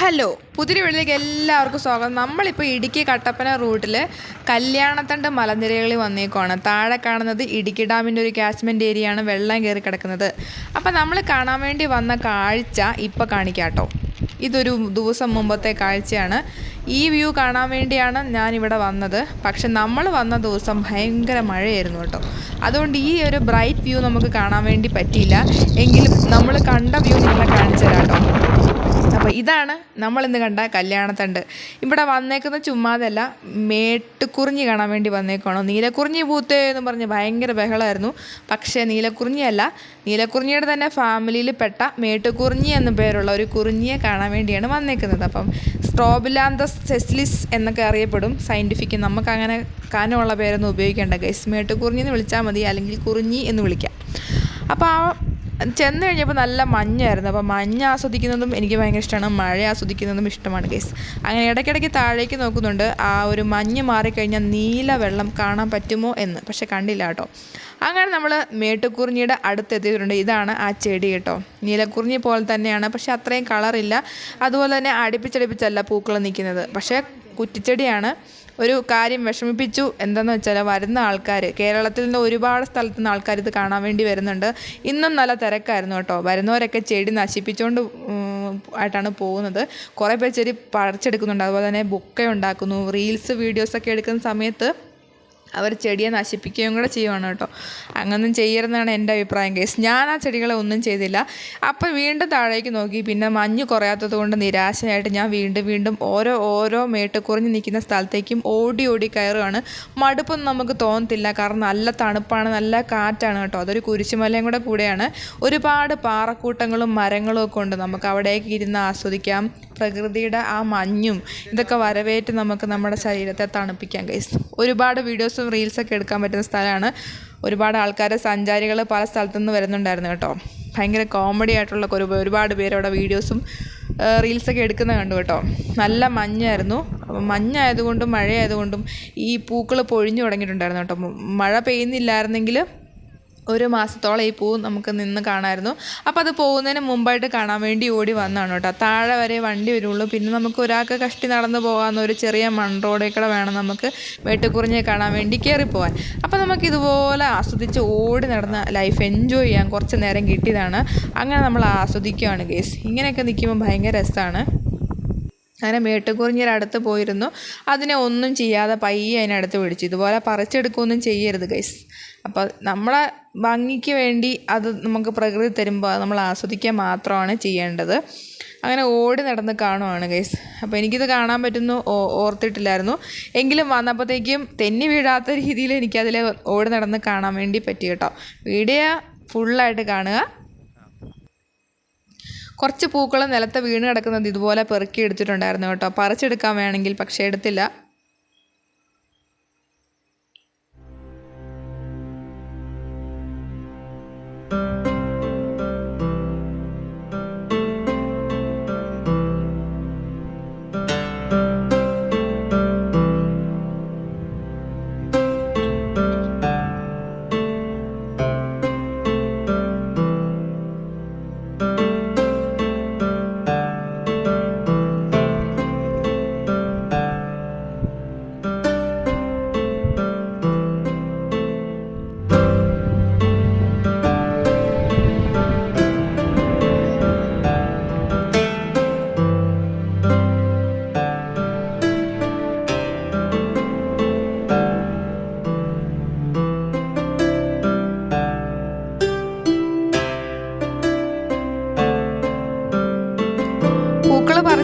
Hello പുതിരി വീട്ടിലേക്ക് എല്ലാവർക്കും സ്വാഗതം. നമ്മളിപ്പോൾ ഇടുക്കി കട്ടപ്പന റൂട്ടിൽ കല്യാണത്തണ്ട് മലനിരകളിൽ വന്നേക്കുവാണ്. താഴെ കാണുന്നത് ഇടുക്കി ഡാമിന്റെ ഒരു കാച്ച്മെന്റ് ഏരിയയാണ് വെള്ളം കയറി കിടക്കുന്നത്. അപ്പോൾ നമ്മൾ കാണാൻ വേണ്ടി വന്ന കാഴ്ച ഇപ്പോൾ കാണിക്കാം കേട്ടോ ഇതൊരു ദിവസം മുമ്പത്തെ കാഴ്ചയാണ്. ഈ വ്യൂ കാണാൻ വേണ്ടിയാണ് ഞാനിവിടെ വന്നത്. പക്ഷെ നമ്മൾ വന്ന ദിവസം ഭയങ്കര മഴയായിരുന്നു കേട്ടോ. അതുകൊണ്ട് ഈ ഒരു ബ്രൈറ്റ് വ്യൂ നമുക്ക് കാണാൻ വേണ്ടി പറ്റിയില്ല. എങ്കിലും നമ്മൾ കണ്ട വ്യൂ നിങ്ങളെ കാണിച്ചു തരാം കേട്ടോ. അപ്പോൾ ഇതാണ് നമ്മളിന്ന് കണ്ട കല്യാണത്തണ്ട്. ഇവിടെ വന്നേക്കുന്ന ചുമ്മാതല്ല മേട്ടുക്കുറിഞ്ഞി കാണാൻ വേണ്ടി വന്നേക്കാണോ നീലക്കുറിഞ്ഞി പൂത്തേ എന്ന് പറഞ്ഞ് ഭയങ്കര ബഹളമായിരുന്നു പക്ഷേ നീലക്കുറിഞ്ഞിയല്ല നീലക്കുറിഞ്ഞിയുടെ തന്നെ ഫാമിലിയിൽ പെട്ട മേട്ടുകുറിഞ്ഞി എന്ന പേരുള്ള ഒരു കുറിഞ്ഞിയെ കാണാൻ വേണ്ടിയാണ് വന്നേക്കുന്നത്. അപ്പം സ്ട്രോബിലാന്തസ് സെസ്ലിസ് എന്നൊക്കെ അറിയപ്പെടും. സയന്റിഫിക് നമുക്ക് അങ്ങനെ കാനമുള്ള പേരൊന്നും ഉപയോഗിക്കേണ്ട. ഗൈസ് മേട്ടുകുറിഞ്ഞി എന്ന് വിളിച്ചാൽ മതി അല്ലെങ്കിൽ കുറിഞ്ഞി എന്ന് വിളിക്കാം. അപ്പോൾ ആ ചെന്ന് കഴിഞ്ഞപ്പോൾ നല്ല മഞ്ഞായിരുന്നു. അപ്പോൾ മഞ്ഞ് ആസ്വദിക്കുന്നതും എനിക്ക് ഭയങ്കര ഇഷ്ടമാണ്. മഴ ആസ്വദിക്കുന്നതും ഇഷ്ടമാണ് ഗൈസ് അങ്ങനെ ഇടയ്ക്കിടയ്ക്ക് താഴേക്ക് നോക്കുന്നുണ്ട്. ആ ഒരു മഞ്ഞ് മാറിക്കഴിഞ്ഞാൽ നീല വെള്ളം കാണാൻ പറ്റുമോ എന്ന്. പക്ഷെ കണ്ടില്ല കേട്ടോ. അങ്ങനെ നമ്മൾ മേട്ടുക്കുറിഞ്ഞിയുടെ അടുത്തെത്തിയിട്ടുണ്ട് ഇതാണ് ആ ചെടി കേട്ടോ. നീലക്കുറിഞ്ഞി പോലെ തന്നെയാണ്. പക്ഷെ അത്രയും കളറില്ല. അതുപോലെ തന്നെ അടുപ്പിച്ചടുപ്പിച്ചല്ല പൂക്കൾ നിൽക്കുന്നത്. പക്ഷേ കുറ്റിച്ചെടിയാണ്. ഒരു കാര്യം വിഷമിപ്പിച്ചു. എന്താണെന്ന് വെച്ചാൽ വരുന്ന ആൾക്കാർ കേരളത്തിൽ നിന്ന് ഒരുപാട് സ്ഥലത്തു നിന്ന് ആൾക്കാർ ഇത് കാണാൻ വേണ്ടി വരുന്നുണ്ട്. ഇന്നും നല്ല തിരക്കായിരുന്നു കേട്ടോ. വരുന്നവരൊക്കെ ചെടി നശിപ്പിച്ചുകൊണ്ട് ആയിട്ടാണ് പോകുന്നത്. കുറേ പേർ ചെടി പറിച്ചെടുക്കുന്നുണ്ട്. അതുപോലെ തന്നെ ബുക്കേ ഉണ്ടാക്കുന്നു. റീൽസ് വീഡിയോസൊക്കെ എടുക്കുന്ന സമയത്ത് അവർ ചെടിയെ നശിപ്പിക്കുകയും കൂടെ ചെയ്യുവാണ് കേട്ടോ. അങ്ങനൊന്നും ചെയ്യരുതെന്നാണ് എന്റെ അഭിപ്രായം കേസ് ഞാൻ ആ ചെടികളെ ഒന്നും ചെയ്തില്ല. അപ്പോൾ വീണ്ടും താഴേക്ക് നോക്കി പിന്നെ മഞ്ഞ് കുറയാത്തത് കൊണ്ട് നിരാശയായിട്ട് ഞാൻ വീണ്ടും വീണ്ടും ഓരോ ഓരോ മേട്ട് കുറഞ്ഞ് നിൽക്കുന്ന സ്ഥലത്തേക്കും ഓടി ഓടി കയറുകയാണ്. മടുപ്പൊന്നും നമുക്ക് തോന്നത്തില്ല. കാരണം നല്ല തണുപ്പാണ് നല്ല കാറ്റാണ് കേട്ടോ. അതൊരു കുരിശുമലയും കൂടെ കൂടെയാണ്. ഒരുപാട് പാറക്കൂട്ടങ്ങളും മരങ്ങളും ഒക്കെ ഉണ്ട്. നമുക്ക് അവിടേക്ക് ഇരുന്ന് ആസ്വദിക്കാം. പ്രകൃതിയുടെ ആ മഞ്ഞും ഇതൊക്കെ വരവേറ്റ് നമുക്ക് നമ്മുടെ ശരീരത്തെ തണുപ്പിക്കാൻ ഗൈസ് ഒരുപാട് വീഡിയോസും റീൽസൊക്കെ എടുക്കാൻ പറ്റുന്ന സ്ഥലമാണ്. ഒരുപാട് ആൾക്കാർ സഞ്ചാരികൾ പല സ്ഥലത്തുനിന്ന് വരുന്നുണ്ടായിരുന്നു കേട്ടോ. ഭയങ്കര കോമഡി ആയിട്ടുള്ള ഒരു ഒരുപാട് പേര് അവിടെ വീഡിയോസും റീൽസൊക്കെ എടുക്കുന്നത് കണ്ടു കേട്ടോ. നല്ല മഞ്ഞായിരുന്നു. മഞ്ഞായതുകൊണ്ടും മഴയായതുകൊണ്ടും ഈ പൂക്കൾ പൊഴിഞ്ഞു തുടങ്ങിയിട്ടുണ്ടായിരുന്നു കേട്ടോ. മഴ പെയ്യുന്നില്ലായിരുന്നെങ്കിൽ ഒരു മാസത്തോളം ഈ പൂ നമുക്ക് നിന്ന് കാണാമായിരുന്നു അപ്പോൾ അത് പോകുന്നതിന് മുമ്പായിട്ട് കാണാൻ വേണ്ടി ഓടി വന്നതാണ് കേട്ടോ. താഴെ വരെ വണ്ടി വരുള്ളൂ. പിന്നെ നമുക്ക് ഒരാൾക്ക് കഷ്ടി നടന്നു പോകാവുന്ന ഒരു ചെറിയ മൺറോഡിൽ കൂടെ വേണം നമുക്ക് വെട്ടുകുറിഞ്ഞെ കാണാൻ വേണ്ടി കയറിപ്പോവാൻ അപ്പോൾ നമുക്ക് ഇതുപോലെ ആസ്വദിച്ച് ഓടി നടന്ന ലൈഫ് എൻജോയ് ചെയ്യാൻ കുറച്ച് നേരം കിട്ടിയതാണ്. അങ്ങനെ നമ്മൾ ആസ്വദിക്കുകയാണ് ഗേസ് ഇങ്ങനെയൊക്കെ നിൽക്കുമ്പോൾ ഭയങ്കര രസമാണ് അങ്ങനെ മേട്ടുകുറിഞ്ഞിയുടെ അടുത്ത് പോയിരുന്നു. അതിനെ ഒന്നും ചെയ്യാതെ പയ്യെ അതിനടുത്ത് പിടിച്ചു. ഇതുപോലെ പറിച്ചെടുക്കുകയൊന്നും ചെയ്യരുത് ഗൈസ് അപ്പോൾ നമ്മളെ ഭംഗിക്ക് വേണ്ടി അത് നമുക്ക് പ്രകൃതി തരുമ്പോൾ നമ്മൾ ആസ്വദിക്കുക മാത്രമാണ് ചെയ്യേണ്ടത്. അങ്ങനെ ഓടി നടന്ന് കാണുവാണ് ഗൈസ് അപ്പോൾ എനിക്കിത് കാണാൻ പറ്റുന്നു. ഓർത്തിട്ടില്ലായിരുന്നു. എങ്കിലും വന്നപ്പോഴത്തേക്കും തെന്നി വീഴാത്ത രീതിയിൽ എനിക്കതിൽ ഓടി നടന്ന് കാണാൻ വേണ്ടി പറ്റി കേട്ടോ. വീഡിയോ ഫുള്ളായിട്ട് കാണുക. കുറച്ച് പൂക്കൾ നിലത്ത് വീണ് കിടക്കുന്നത് ഇതുപോലെ പെറുക്കി എടുത്തിട്ടുണ്ടായിരുന്നു കേട്ടോ. പറിച്ചെടുക്കാൻ വേണമെങ്കിൽ പക്ഷേ എടുത്തില്ല.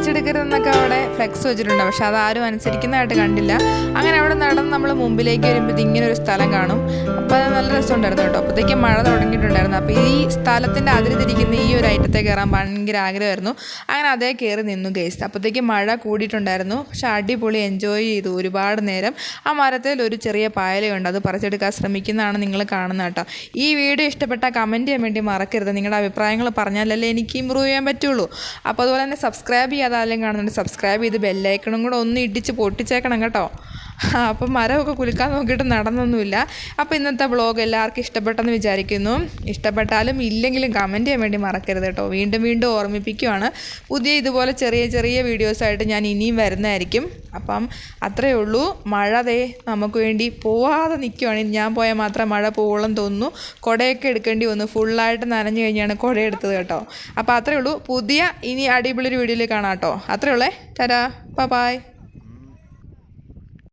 പൂക്കൾ പറിച്ചെടുക്കരുതെന്നൊക്കെ അവിടെ ഫ്ലെക്സ് വെച്ചിട്ടുണ്ട്. പക്ഷെ അതാരും അനുസരിക്കുന്നതായിട്ട് കണ്ടില്ല. അങ്ങനെ അവിടെ നടന്ന് നമ്മൾ മുമ്പിലേക്ക് വരുമ്പോൾ ഇങ്ങനെ ഒരു സ്ഥലം കാണും. അപ്പോൾ അത് നല്ല രസമുണ്ടായിരുന്നു കേട്ടോ. അപ്പോഴത്തേക്കും മഴ തുടങ്ങിയിട്ടുണ്ടായിരുന്നു. അപ്പോൾ ഈ സ്ഥലത്തിന്റെ അതിരിതിരിക്കുന്ന ഈ ഒരു ഐറ്റത്തെ കയറാൻ ഭയങ്കര ആഗ്രഹമായിരുന്നു. അങ്ങനെ അതേ കയറി നിന്നു ഗേസ് അപ്പോഴത്തേക്കും മഴ കൂടിയിട്ടുണ്ടായിരുന്നു. പക്ഷെ അടിപൊളി എൻജോയ് ചെയ്തു ഒരുപാട് നേരം. ആ മരത്തിൽ ഒരു ചെറിയ പായലുണ്ട് അത് പറിച്ചെടുക്കാൻ ശ്രമിക്കുന്നതാണ് നിങ്ങൾ കാണുന്നത് കേട്ടോ. ഈ വീഡിയോ ഇഷ്ടപ്പെട്ട കമന്റ് ചെയ്യാൻ വേണ്ടി മറക്കരുത്. നിങ്ങളുടെ അഭിപ്രായങ്ങൾ പറഞ്ഞാലല്ലേ എനിക്ക് ഇമ്പ്രൂവ് ചെയ്യാൻ പറ്റുള്ളൂ. അപ്പോൾ അതുപോലെ തന്നെ സബ്സ്ക്രൈബ് ചെയ്യാതെ ആരെങ്കിലും കാണുന്നുണ്ട് സബ്സ്ക്രൈബ് ചെയ്ത് ബെല്ലൈക്കണും കൂടെ ഒന്ന് ഇടിച്ച് പൊട്ടിച്ചേക്കണം കേട്ടോ. അപ്പം മരമൊക്കെ കുലുക്കാൻ നോക്കിയിട്ട് നടന്നൊന്നുമില്ല. അപ്പോൾ ഇന്നത്തെ വ്ളോഗ് എല്ലാവർക്കും ഇഷ്ടപ്പെട്ടെന്ന് വിചാരിക്കുന്നു. ഇഷ്ടപ്പെട്ടാലും ഇല്ലെങ്കിലും കമന്റ് ചെയ്യാൻ വേണ്ടി മറക്കരുത് കേട്ടോ. വീണ്ടും വീണ്ടും ഓർമ്മിപ്പിക്കുവാണ്. പുതിയ ഇതുപോലെ ചെറിയ ചെറിയ വീഡിയോസായിട്ട് ഞാൻ ഇനിയും വരുന്നതായിരിക്കും. അപ്പം അത്രയേ ഉള്ളൂ. മഴ ദേ നമുക്ക് വേണ്ടി പോവാതെ നിൽക്കുവാണ് ഞാൻ പോയാൽ മാത്രം മഴ പോകളം തോന്നുന്നു. കുടയൊക്കെ എടുക്കേണ്ടി വന്നു. ഫുള്ളായിട്ട് നനഞ്ഞു കഴിഞ്ഞാണ് കുട എടുത്തത് കേട്ടോ. അപ്പോൾ അത്രയേ ഉള്ളൂ. പുതിയ ഇനി അടിപൊളി ഒരു വീഡിയോയിൽ കാണാം കേട്ടോ. അത്രയേ ഉള്ളേ. ടാറ്റാ. ബൈ